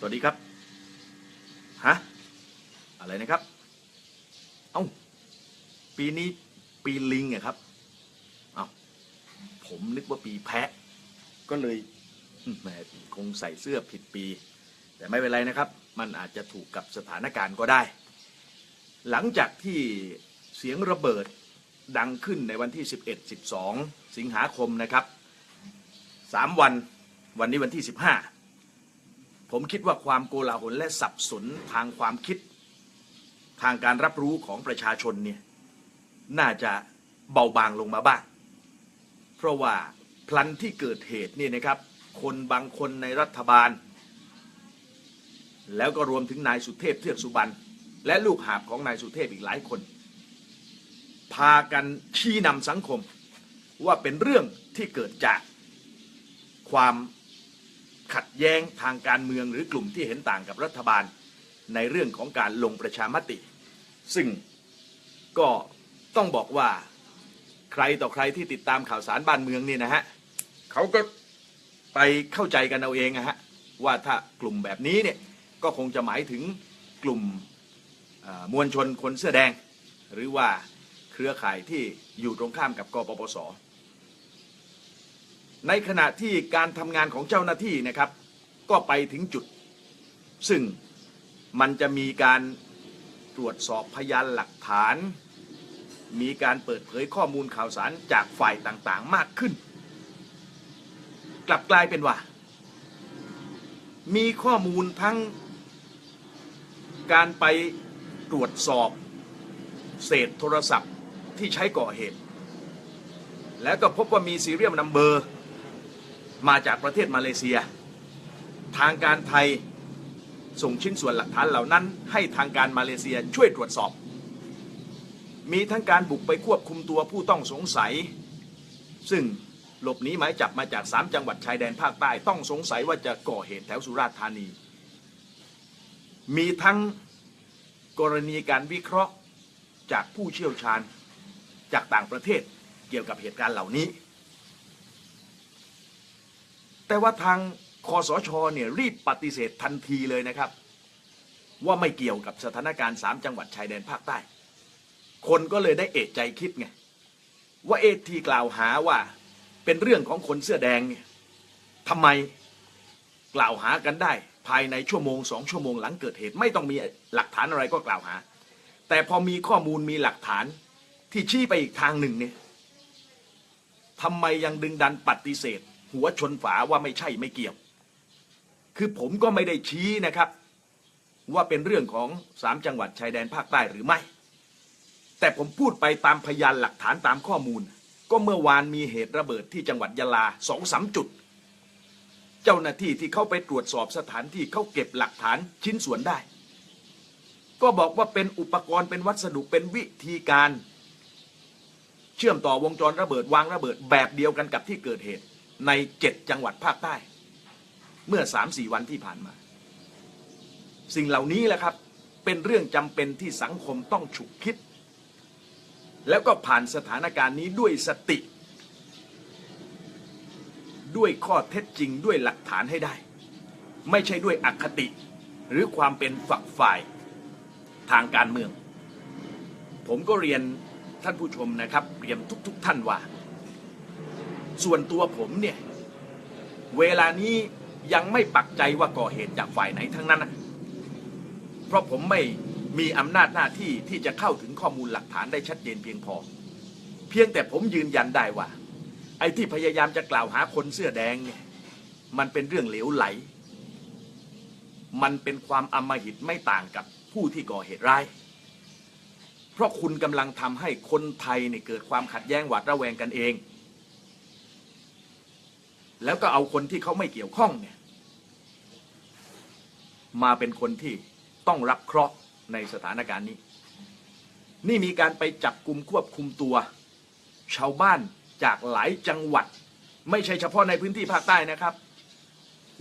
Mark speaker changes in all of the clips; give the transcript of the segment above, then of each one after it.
Speaker 1: สวัสดีครับ ฮะ อะไรนะครับ เอ้า ปีนี้ปีลิงอะครับ เอ้า ผมนึกว่าปีแพะ ก็เลยแหมคงใส่เสื้อผิดปี แต่ไม่เป็นไรนะครับ มันอาจจะถูกกับสถานการณ์ก็ได้ หลังจากที่เสียงระเบิดดังขึ้นในวันที่ 11 12 สิงหาคมนะครับ 3 วัน วันนี้วันที่ 15 ผมคิดว่าความโกลาหลและสับสนทางความคิด ทางการรับรู้ของประชาชนเนี่ยน่าจะเบาบางลงมาบ้าง เพราะว่าพลันที่เกิดเหตุนี่นะครับ คนบางคนในรัฐบาล แล้วก็รวมถึงนายสุเทพเทือกสุบรรณและลูกหาบของนายสุเทพอีกหลายคน พากันชี้นำสังคมว่าเป็นเรื่องที่เกิดจากความ ขัดแย้งทางการเมืองหรือกลุ่มที่เห็นต่างกับรัฐบาลในเรื่องของการลงประชามติ ซึ่งก็ต้องบอกว่าใครต่อใครที่ติดตามข่าวสารบ้านเมืองนี่นะฮะเขาก็ไปเข้าใจกันเอาเองนะฮะว่าถ้ากลุ่มแบบนี้เนี่ยก็คงจะหมายถึงกลุ่มมวลชนคนเสื้อแดง หรือว่าเครือข่ายที่อยู่ตรงข้ามกับกปปส ในขณะที่การทำงานของเจ้าหน้าที่นะครับ ก็ไปถึงจุด ซึ่งมันจะมีการตรวจสอบพยานหลักฐาน มีการเปิดเผยข้อมูลข่าวสารจากฝ่ายต่างๆมากขึ้น กลับกลายเป็นว่า มีข้อมูลทั้งการไปตรวจสอบเศษโทรศัพท์ที่ใช้ก่อเหตุ แล้วก็พบว่ามีซีเรียลนัมเบอร์ มาจากประเทศมาเลเซีย ทางการไทยส่งชิ้นส่วนหลักฐานเหล่านั้น ให้ทางการมาเลเซียช่วยตรวจสอบ มีทั้งการบุกไปควบคุมตัวผู้ต้องสงสัย ซึ่งหลบหนีหมายจับมาจากสามจังหวัดชายแดนภาคใต้ต้องสงสัยว่าจะก่อเหตุแถวสุราษฎร์ธานี มีทั้งกรณีการวิเคราะห์จากผู้เชี่ยวชาญจากต่างประเทศเกี่ยวกับเหตุการณ์เหล่านี้ แต่ว่าทางคอสชเนี่ยรีบปฏิเสธทันทีเลยนะครับ ว่าไม่เกี่ยวกับสถานการณ์สามจังหวัดชายแดนภาคใต้ คนก็เลยได้เอะใจคิดไงว่าเอทีกล่าวหาว่าเป็นเรื่องของคนเสื้อแดงเนี่ยทำไมกล่าวหากันได้ ภายในชั่วโมงสองชั่วโมงหลังเกิดเหตุ ไม่ต้องมีหลักฐานอะไรก็กล่าวหา แต่พอมีข้อมูลมีหลักฐานที่ชี้ไปอีกทางหนึ่งเนี่ยทำไมยังดึงดันปฏิเสธ หัวชนฝาว่าไม่ใช่ไม่เกี่ยว คือผมก็ไม่ได้ชี้นะครับ ว่าเป็นเรื่องของสามจังหวัดชายแดนภาคใต้หรือไม่ แต่ผมพูดไปตามพยานหลักฐานตามข้อมูล ก็เมื่อวานมีเหตุระเบิดที่จังหวัดยะลาสองสามจุด เจ้าหน้าที่ที่เข้าไปตรวจสอบสถานที่เขาเก็บหลักฐานชิ้นส่วนได้ ก็บอกว่าเป็นอุปกรณ์เป็นวัสดุเป็นวิธีการ เชื่อมต่อวงจรระเบิดวางระเบิดแบบเดียวกันกับที่เกิดเหตุ ในเจ็ดจังหวัดภาคใต้ เมื่อสามสี่วันที่ผ่านมา สิ่งเหล่านี้แหละครับ เป็นเรื่องจำเป็นที่สังคมต้องฉุกคิด แล้วก็ผ่านสถานการณ์นี้ด้วยสติ ด้วยข้อเท็จจริงด้วยหลักฐานให้ได้ ไม่ใช่ด้วยอคติ หรือความเป็นฝักฝ่ายทางการเมือง ผมก็เรียนท่านผู้ชมนะครับ เรียนทุกๆท่านว่า ส่วนตัวผมเนี่ย เวลานี้ยังไม่ปักใจว่าก่อเหตุจากฝ่ายไหนทั้งนั้นนะเพราะผมไม่มีอำนาจหน้าที่ที่จะเข้าถึงข้อมูลหลักฐานได้ชัดเจนเพียงพอ เพียงแต่ผมยืนยันได้ว่า ไอ้ที่พยายามจะกล่าวหาคนเสื้อแดงเนี่ย มันเป็นเรื่องเหลวไหล มันเป็นความอำมหิตไม่ต่างกับผู้ที่ก่อเหตุร้าย เพราะคุณกำลังทำให้คนไทยเนี่ยเกิดความขัดแย้งหวาดระแวงกันเอง แล้วก็เอาคนที่เขาไม่เกี่ยวข้องเนี่ยมาเป็นคนที่ต้องรับเคราะห์ในสถานการณ์นี้ นี่มีการไปจับกลุ่มควบคุมตัว ชาวบ้านจากหลายจังหวัด ไม่ใช่เฉพาะในพื้นที่ภาคใต้นะครับ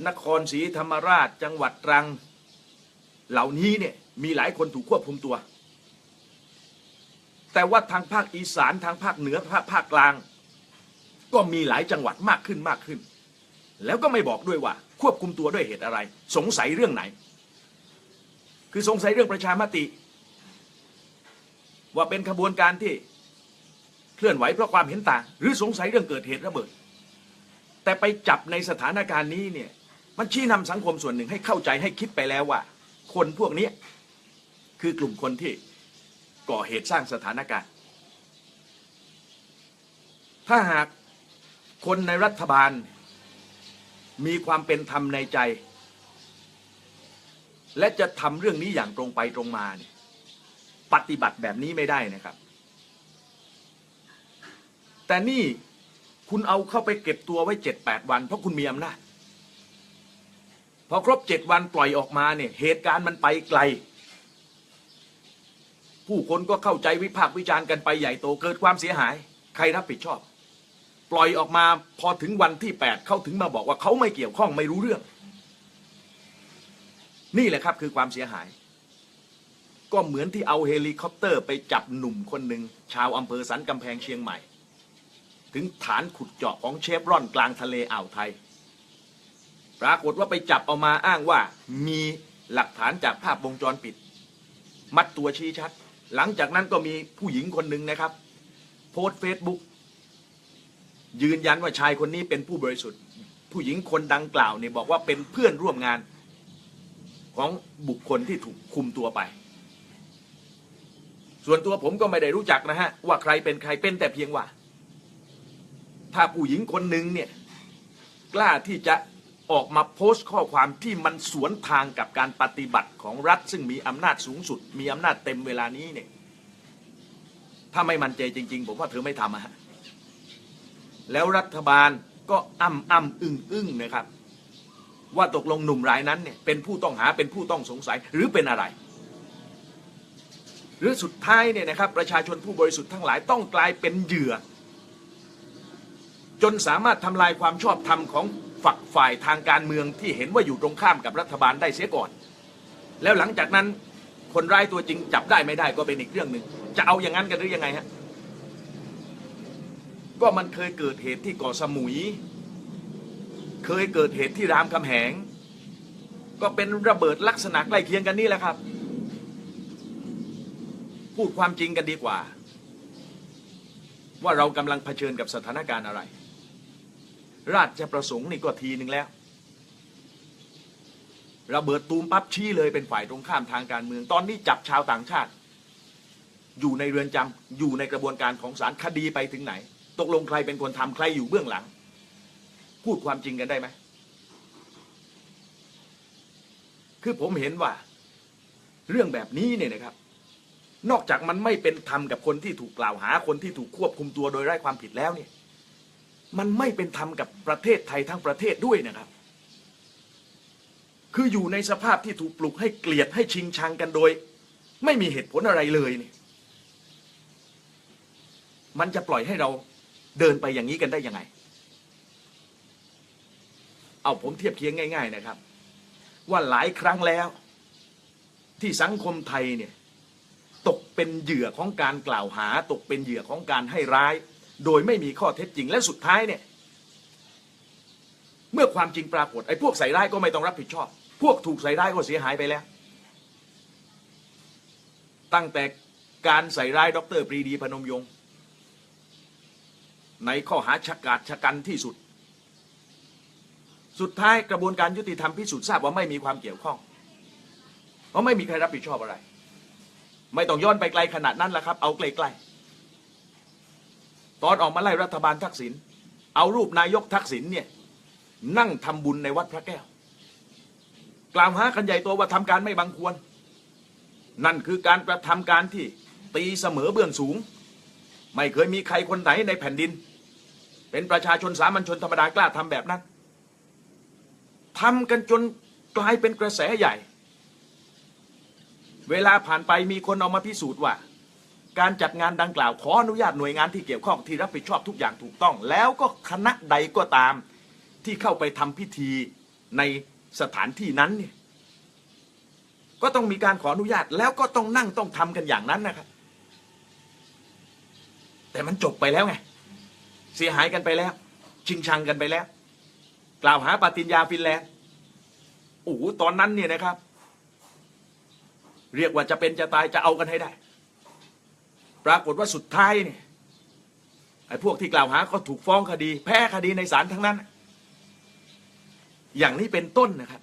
Speaker 1: นครศรีธรรมราชจังหวัดตรัง เหล่านี้เนี่ยมีหลายคนถูกควบคุมตัว แต่ว่าทางภาคอีสานทางภาคเหนือภาคภาคกลาง ก็มีหลายจังหวัดมากขึ้นมากขึ้น แล้วก็ไม่บอกด้วยว่า ควบคุมตัวด้วยเหตุอะไร สงสัยเรื่องไหน คือสงสัยเรื่องประชามติ ว่าเป็นขบวนการที่เคลื่อนไหวเพราะความเห็นต่าง หรือสงสัยเรื่องเกิดเหตุระเบิด แต่ไปจับในสถานการณ์นี้เนี่ยมันชี้นำสังคมส่วนหนึ่งให้เข้าใจให้คิดไปแล้วว่า คนพวกนี้คือกลุ่มคนที่ก่อเหตุสร้างสถานการณ์ ถ้าหาก คนในรัฐบาล มีความเป็นธรรมในใจ และจะทำเรื่องนี้อย่างตรงไปตรงมาเนี่ยปฏิบัติแบบนี้ไม่ได้นะครับ แต่นี่คุณเอาเข้าไปเก็บตัวไว้เจ็ดแปดวัน เพราะคุณมีอำนาจพอครบเจ็ดวันปล่อยออกมาเนี่ยเหตุการณ์มันไปไกล ผู้คนก็เข้าใจวิพากษ์วิจารณ์กันไปใหญ่โตเกิดความเสียหาย ใครรับผิดชอบ ปล่อยออกมาพอถึงวันที่แปดเขาถึงมาบอกว่าเขาไม่เกี่ยวข้องไม่รู้เรื่อง นี่แหละครับคือความเสียหาย ก็เหมือนที่เอาเฮลิคอปเตอร์ไปจับหนุ่มคนหนึ่งชาวอำเภอสันกำแพงเชียงใหม่ ถึงฐานขุดเจาะของเชฟรอนกลางทะเลอ่าวไทย ปรากฏว่าไปจับเอามาอ้างว่ามีหลักฐานจากภาพวงจรปิด มัดตัวชี้ชัด หลังจากนั้นก็มีผู้หญิงคนหนึ่งนะครับ โพสต์เฟซบุ๊ก ยืนยันว่าชายคนนี้เป็นผู้บริสุทธิ์ ผู้หญิงคนดังกล่าวเนี่ยบอกว่าเป็นเพื่อนร่วมงานของบุคคลที่ถูกคุมตัวไป ส่วนตัวผมก็ไม่ได้รู้จักนะฮะ ว่าใครเป็นใครเป็นแต่เพียงว่า ถ้าผู้หญิงคนหนึ่งเนี่ยกล้าที่จะออกมาโพสต์ข้อความที่มันสวนทางกับการปฏิบัติของรัฐ ซึ่งมีอำนาจสูงสุด มีอำนาจเต็มเวลานี้เนี่ย ถ้าไม่มั่นใจจริง ๆ ผมว่าเธอไม่ทำอะฮะ แล้วรัฐบาลก็อ้ำอ้ำอึ้งอึ้งนะครับ ว่าตกลงหนุ่มรายนั้นเนี่ยเป็นผู้ต้องหาเป็นผู้ต้องสงสัยหรือเป็นอะไร หรือสุดท้ายเนี่ยนะครับ ประชาชนผู้บริสุทธิ์ทั้งหลายต้องกลายเป็นเหยื่อ จนสามารถทำลายความชอบธรรมของฝักฝ่ายทางการเมืองที่เห็นว่าอยู่ตรงข้ามกับรัฐบาลได้เสียก่อน แล้วหลังจากนั้นคนร้ายตัวจริงจับได้ไม่ได้ก็เป็นอีกเรื่องหนึ่งจะเอาอย่างนั้นกันหรือยังไงฮะ ก็มันเคยเกิดเหตุที่เกาะสมุย เคยเกิดเหตุที่รามคำแหง ก็เป็นระเบิดลักษณะใกล้เคียงกันนี่แหละครับ พูดความจริงกันดีกว่า ว่าเรากำลังเผชิญกับสถานการณ์อะไร ราชประสงค์นี่ก็ทีหนึ่งแล้ว ระเบิดตูมปั๊บชี้เลยเป็นฝ่ายตรงข้ามทางการเมือง ตอนนี้จับชาวต่างชาติ อยู่ในเรือนจำอยู่ในกระบวนการของศาลคดีไปถึงไหน ตกลงใครเป็นคนทำใครอยู่เบื้องหลัง พูดความจริงกันได้ไหม คือผมเห็นว่า เรื่องแบบนี้เนี่ยนะครับ นอกจากมันไม่เป็นธรรมกับคนที่ถูกกล่าวหาคนที่ถูกควบคุมตัวโดยไร้ความผิดแล้วเนี่ย มันไม่เป็นธรรมกับประเทศไทยทั้งประเทศด้วยนะครับ คืออยู่ในสภาพที่ถูกปลุกให้เกลียดให้ชิงชังกันโดย ไม่มีเหตุผลอะไรเลยเนี่ยมันจะปล่อยให้เรา เดินไปอย่างนี้กันได้ยังไง เอาผมเทียบเคียงง่าย ๆนะครับ ว่าหลายครั้งแล้ว ที่สังคมไทยเนี่ยตกเป็นเหยื่อของการกล่าวหา ตกเป็นเหยื่อของการให้ร้าย โดยไม่มีข้อเท็จจริงและสุดท้ายเนี่ย เมื่อความจริงปรากฏไอ้พวกใส่ร้ายก็ไม่ต้องรับผิดชอบ พวกถูกใส่ร้ายก็เสียหายไปแล้ว ตั้งแต่การใส่ร้ายดรปรีดีพนมยงค์ ในข้อหาชะกาจชะกันที่สุด สุดท้ายกระบวนการยุติธรรมพิสูจน์ทราบว่าไม่มีความเกี่ยวข้อง เพราะไม่มีใครรับผิดชอบอะไร ไม่ต้องย้อนไปไกลขนาดนั้นแหละครับ เอาใกลๆตอนออกมาไล่รัฐบาลทักษิณเอารูปนายกทักษิณเนี่ยนั่งทำบุญในวัดพระแก้ว กล่าวหากันใหญ่ตัวว่าทำการไม่บังควร นั่นคือการกระทำการที่ตีเสมอเบื้องสูง ไม่เคยมีใครคนไหนในแผ่นดิน เป็นประชาชนสามัญชนธรรมดากล้าทำแบบนั้นทำกันจนกลายเป็นกระแสใหญ่ เวลาผ่านไปมีคนเอามาพิสูจน์ว่า การจัดงานดังกล่าวขออนุญาตหน่วยงานที่เกี่ยวข้องที่รับผิดชอบทุกอย่างถูกต้อง แล้วก็คณะใดก็ตามที่เข้าไปทำพิธีในสถานที่นั้นเนี่ยก็ต้องมีการขออนุญาตแล้วก็ต้องนั่งต้องทำกันอย่างนั้นนะครับแต่มันจบไปแล้วไง เสียหายกันไปแล้ว ชิงชังกันไปแล้ว กล่าวหาปาติญญาฟินแลนด์โอ้โหตอนนั้นเนี่ยนะครับ เรียกว่าจะเป็นจะตายจะเอากันให้ได้ ปรากฏว่าสุดท้ายเนี่ยไอ้พวกที่กล่าวหาก็ถูกฟ้องคดี แพ้คดีในศาลทั้งนั้น อย่างนี้เป็นต้นนะครับ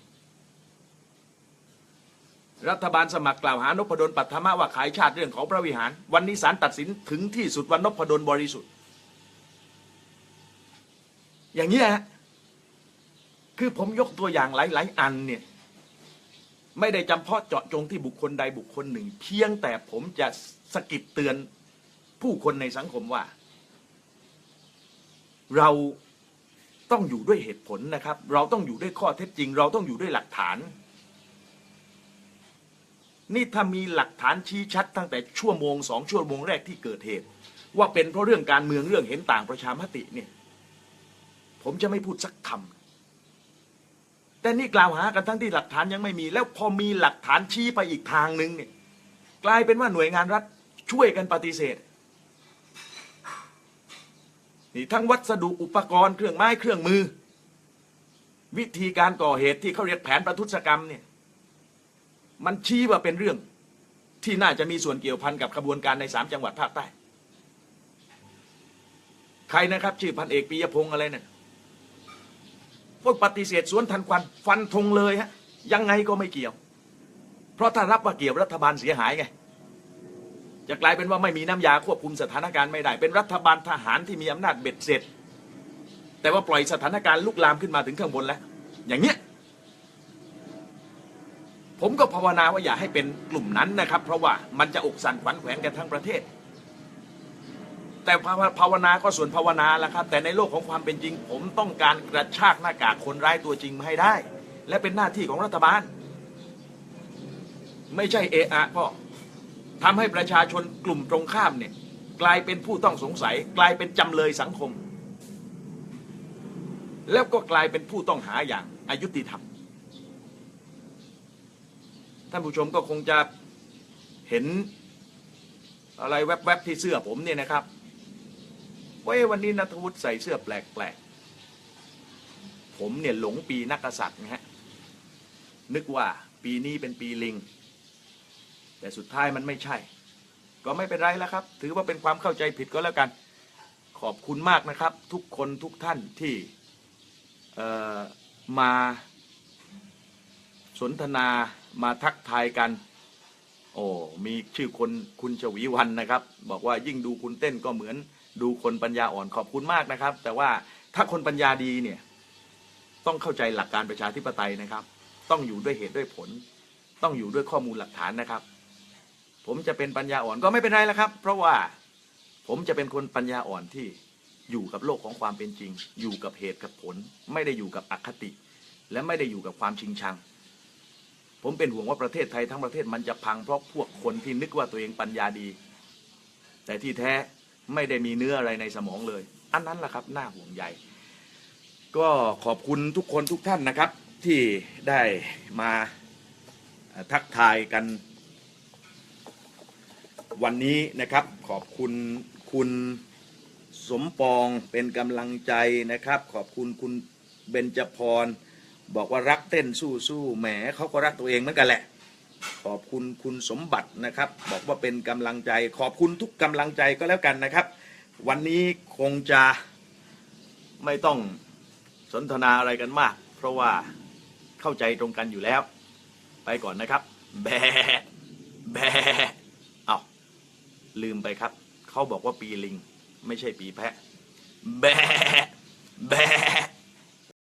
Speaker 1: รัฐบาลสมัครกล่าวหานพดลปัทธมะว่าขายชาติเรื่องของพระวิหาร วันนี้ศาลตัดสินถึงที่สุดวันนพดลบริสุทธิ์ อย่างนี้ฮะคือผมยกตัวอย่างหลาย ๆ อันเนี่ย ไม่ได้จำเพาะเจาะจงที่บุคคลใดบุคคลหนึ่ง เพียงแต่ผมจะสกิดเตือนผู้คนในสังคมว่า เราต้องอยู่ด้วยเหตุผลนะครับ เราต้องอยู่ด้วยข้อเท็จจริง เราต้องอยู่ด้วยหลักฐาน นี่ถ้ามีหลักฐานชี้ชัดตั้งแต่ชั่วโมงสองชั่วโมงแรกที่เกิดเหตุ ว่าเป็นเพราะเรื่องการเมืองเรื่องเห็นต่างประชามติเนี่ย ผมจะไม่พูดสักคำแต่นี่กล่าวหากันทั้งที่หลักฐานยังไม่มี แล้วพอมีหลักฐานชี้ไปอีกทางหนึ่งเนี่ย กลายเป็นว่าหน่วยงานรัฐช่วยกันปฏิเสธนี่ทั้งวัสดุอุปกรณ์เครื่องไม้เครื่องมือ วิธีการก่อเหตุที่เขาเรียกแผนประทุษกรรมเนี่ย มันชี้ว่าเป็นเรื่องที่น่าจะมีส่วนเกี่ยวพันกับขบวนการในสามจังหวัดภาคใต้ ใครนะครับ ชื่อพันเอกปียพงษ์อะไรเนี่ย พวกปฏิเสธสวนทันควันฟันธงเลยฮะยังไงก็ไม่เกี่ยว เพราะถ้ารับว่าเกี่ยวรัฐบาลเสียหายไงจะกลายเป็นว่าไม่มีน้ำยาควบคุมสถานการณ์ไม่ได้ เป็นรัฐบาลทหารที่มีอำนาจเบ็ดเสร็จ แต่ว่าปล่อยสถานการณ์ลุกลามขึ้นมาถึงข้างบนแล้ว อย่างเนี้ยผมก็ภาวนาว่าอย่าให้เป็นกลุ่มนั้นนะครับ เพราะว่ามันจะอกสั่นขวัญแขวนกันทั้งประเทศ แต่ภาวนาก็ส่วนภาวนาและครับ แต่ในโลกของความเป็นจริง ผมต้องการกระชากหน้ากากคนร้ายตัวจริงมาให้ได้ และเป็นหน้าที่ของรัฐบาล ไม่ใช่เอะอะก็ทำให้ประชาชนกลุ่มตรงข้ามเนี่ย กลายเป็นผู้ต้องสงสัย กลายเป็นจำเลยสังคม แล้วก็กลายเป็นผู้ต้องหาอย่างอายุติธรรมท่านผู้ชมก็คงจะเห็นอะไรแวบๆที่เสื้อผมเนี่ยนะครับ ว่าวันนี้นัทวุฒิใส่เสื้อแปลกๆ ผมเนี่ยหลงปีนักกษัตริย์นะฮะ นึกว่าปีนี้เป็นปีลิง แต่สุดท้ายมันไม่ใช่ ก็ไม่เป็นไรแล้วครับ ถือว่าเป็นความเข้าใจผิดก็แล้วกัน ขอบคุณมากนะครับ ทุกคนทุกท่านที่มาสนทนามาทักทายกัน โอ้มีชื่อคนคุณชวีวันนะครับ บอกว่ายิ่งดูคุณเต้นก็เหมือนดูคนปัญญาอ่อนขอบคุณมากนะครับ แต่ว่าถ้าคนปัญญาดีเนี่ย ต้องเข้าใจหลักการประชาธิปไตยนะครับ ต้องอยู่ด้วยเหตุด้วยผล ต้องอยู่ด้วยข้อมูลหลักฐานนะครับ ผมจะเป็นปัญญาอ่อนก็ไม่เป็นไรแล้วครับ เพราะว่าผมจะเป็นคนปัญญาอ่อนที่อยู่กับโลกของความเป็นจริง อยู่กับเหตุกับผล ไม่ได้อยู่กับอคติ และไม่ได้อยู่กับความชิงชัง ผมเป็นห่วงว่าประเทศไทยทั้งประเทศมันจะพังเพราะพวกคนที่นึกว่าตัวเองปัญญาดี แต่ที่แท้ไม่ได้มีเนื้ออะไรในสมองเลย อันนั้นแหละครับน่าห่วงใยก็ขอบคุณทุกคนทุกท่านนะครับ ที่ได้มาทักทายกัน วันนี้นะครับ ขอบคุณคุณสมปองเป็นกำลังใจนะครับ ขอบคุณคุณเบญจพร บอกว่ารักเต้นสู้สู้แหมเขาก็รักตัวเองเหมือนกันแหละ ขอบคุณคุณสมบัตินะครับ บอกว่าเป็นกำลังใจ ขอบคุณทุกกำลังใจก็แล้วกันนะครับ วันนี้คงจะไม่ต้องสนทนาอะไรกันมาก เพราะว่าเข้าใจตรงกันอยู่แล้ว ไปก่อนนะครับ แบแบเอาลืมไปครับ เขาบอกว่าปีลิง ไม่ใช่ปีแพะ แบแบ